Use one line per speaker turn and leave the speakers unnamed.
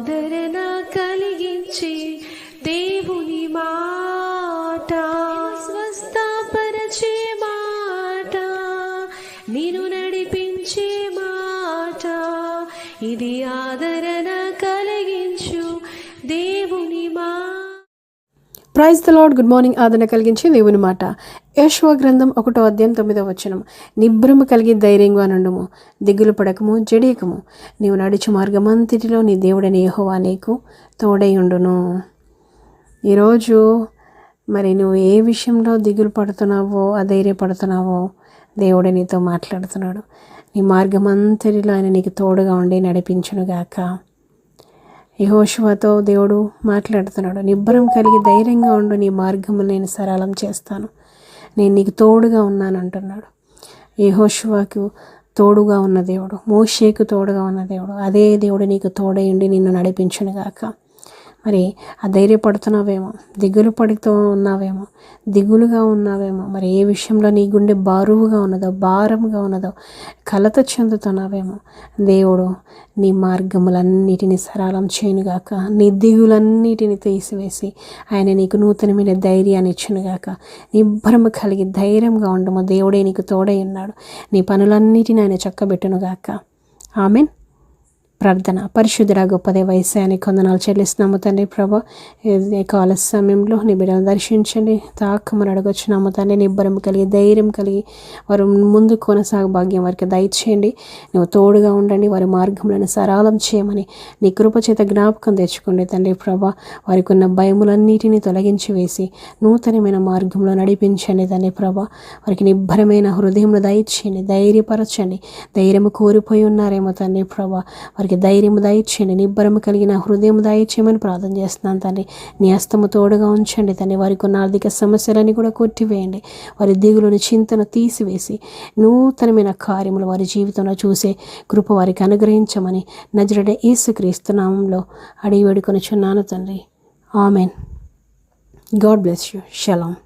ఆదరణ కలిగించి దేవుని మాట. స్వస్థపరచే మాట. నేను నడిపించే మాట. ఇది ఆదరణ
praise the Lord good morning. ఆదరణ కలిగించి దేవుని మాట. యశ్వ గ్రంథం ఒకటో అధ్యాయం తొమ్మిదో వచనం. నిబ్రమ కలిగి ధైర్యంగా నుండుము దిగులు పడకము జడియకము. నీవు నడుచు మార్గమంతటిలో నీ దేవుడని యెహోవా నీకు తోడై ఉండును. ఈరోజు మరి నువ్వు ఏ విషయంలో దిగులు పడుతున్నావో అధైర్యపడుతున్నావో దేవుడు నీతో మాట్లాడుతున్నాడు. నీ మార్గమంతటిలో ఆయన నీకు తోడుగా ఉండి నడిపించునుగాక. యహోశివతో దేవుడు మాట్లాడుతున్నాడు నిబ్బరం కలిగి ధైర్యంగా ఉండు నీ మార్గము నేను సరళం చేస్తాను. నేను నీకు తోడుగా ఉన్నాను అంటున్నాడు. యహోశువకు తోడుగా ఉన్న దేవుడు మోషేకు తోడుగా ఉన్న దేవుడు అదే దేవుడు నీకు తోడై ఉండి నిన్ను నడిపించునుగాక. మరి అధైర్యపడుతున్నావేమో దిగులు పడుతూ ఉన్నావేమో దిగులుగా ఉన్నావేమో మరి ఏ విషయంలో నీ గుండె బారువుగా ఉన్నదో భారంగా ఉన్నదో కలత చెందుతున్నావేమో దేవుడు నీ మార్గములన్నిటిని సరళం చేయనుగాక నీ దిగులన్నిటిని తీసివేసి ఆయన నీకు నూతనమైన ధైర్యాన్ని ఇచ్చునుగాక నిబ్బరము కలిగి ధైర్యంగా ఉండము. దేవుడే నీకు తోడై ఉన్నాడు. నీ పనులన్నిటిని ఆయన చక్కబెట్టునుగాక. ఆమెన్. ప్రార్థన. పరిశుద్ధుడ గొప్పదే వయసాన్ని కొందనాలు చెల్లిస్తున్నాము తండ్రి ప్రభా. ఈ కాల సమయంలో నీ బిడ్డను దర్శించండి. తాకమని అడగొచ్చున్నాము తండ్రి. నిబ్బరం కలిగి ధైర్యం కలిగి వారు ముందు కొనసాగ భాగ్యం వారికి దయచేయండి. నువ్వు తోడుగా ఉండండి. వారి మార్గంలో సరళం చేయమని నీ కృప చేత జ్ఞాపకం తెచ్చుకోండి తండ్రి ప్రభా. వారికి ఉన్న భయములన్నిటినీ తొలగించి వేసి నూతనమైన మార్గంలో నడిపించండి తండ్రి ప్రభా. వారికి నిబ్బరమైన హృదయంలో దయచేయండి. ధైర్యపరచండి. ధైర్యము కోరిపోయి ఉన్నారేమో తండ్రి ప్రభా. వారికి ధైర్యము దయచేయండి. నిబ్బరము కలిగిన హృదయం దయచేయమని ప్రార్థన చేస్తున్నాను తండ్రి. నీ అస్తము తోడుగా ఉంచండి తండ్రి. వారికి ఉన్న ఆర్థిక సమస్యలని కూడా కొట్టివేయండి. వారి దిగులను చింతను తీసివేసి నూతనమైన కార్యములు వారి జీవితంలో చూసే కృప వారికి అనుగ్రహించమని నజరడ యేసుక్రీస్తు నామంలో అడిగి వేడుకొనిచున్నాను తండ్రి. ఆమెన్. God bless you. షలాం.